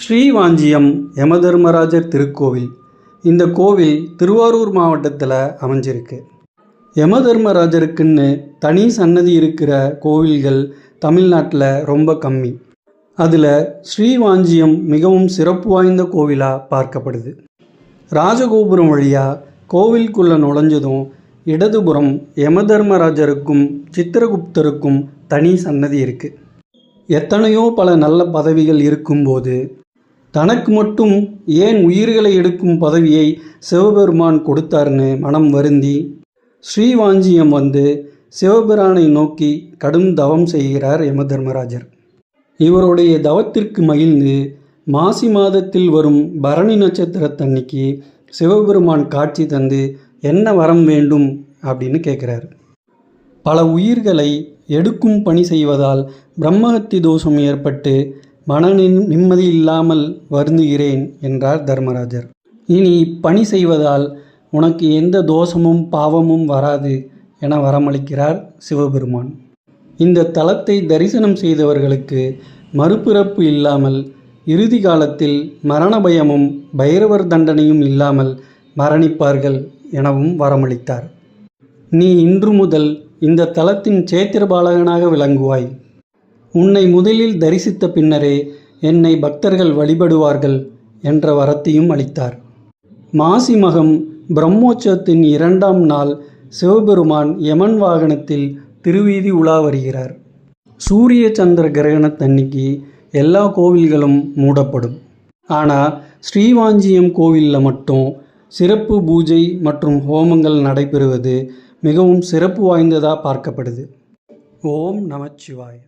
ஸ்ரீவாஞ்சியம் யமதர்மராஜர் திருக்கோவில். இந்த கோவில் திருவாரூர் மாவட்டத்தில் அமைஞ்சிருக்கு. யமதர்மராஜருக்குன்னு தனி சன்னதி இருக்கிற கோவில்கள் தமிழ்நாட்டில் ரொம்ப கம்மி. அதில் ஸ்ரீவாஞ்சியம் மிகவும் சிறப்பு வாய்ந்த கோவிலாக பார்க்கப்படுது. ராஜகோபுரம் வழியாக கோவிலுக்குள்ளே நுழைஞ்சதும் இடதுபுறம் யமதர்மராஜருக்கும் சித்திரகுப்தருக்கும் தனி சன்னதி இருக்குது எத்தனையோ பல நல்ல பதவிகள் இருக்கும்போது தனக்கு மட்டும் ஏன் உயிர்களை எடுக்கும் பதவியை சிவபெருமான் கொடுத்தார்னு மனம் வருந்தி ஸ்ரீவாஞ்சியம் வந்து சிவபிரானை நோக்கி கடும் தவம் செய்கிறார் யமதர்மராஜர். இவருடைய தவத்திற்கு மகிழ்ந்து மாசி மாதத்தில் வரும் பரணி நட்சத்திரத்தன்னைக்கு சிவபெருமான் காட்சி தந்து என்ன வரம் வேண்டும் அப்படின்னு கேட்குறாரு. பல உயிர்களை எடுக்கும் பணி செய்வதால் பிரம்மஹத்தி தோஷம் ஏற்பட்டு மன நிம்மதி இல்லாமல் வருந்துகிறேன் என்றார் தர்மராஜர். இனி பணி செய்வதால் உனக்கு எந்த தோஷமும் பாவமும் வராது என வரமளிக்கிறார் சிவபெருமான். இந்த தலத்தை தரிசனம் செய்தவர்களுக்கு மறுபிறப்பு இல்லாமல் இறுதி காலத்தில் மரண பயமும் பைரவர் தண்டனையும் இல்லாமல் மரணிப்பார்கள் எனவும் வரமளித்தார். நீ இன்று முதல் இந்த தலத்தின் சேத்திர பாலகனாக விளங்குவாய். உன்னை முதலில் தரிசித்த பின்னரே என்னை பக்தர்கள் வழிபடுவார்கள் என்ற வரத்தையும் அளித்தார். மாசி மகம் பிரம்மோற்சவத்தின் இரண்டாம் நாள் சிவபெருமான் யமன் வாகனத்தில் திருவீதி உலா வருகிறார். சூரிய சந்திர கிரகணத்தன்னைக்கு எல்லா கோவில்களும் மூடப்படும். ஆனால் ஸ்ரீவாஞ்சியம் கோவிலில் மட்டும் சிறப்பு பூஜை மற்றும் ஹோமங்கள் நடைபெறுவது மிகவும் சிறப்பு வாய்ந்ததாக பார்க்கப்படுது. ஓம் நமச்சிவாய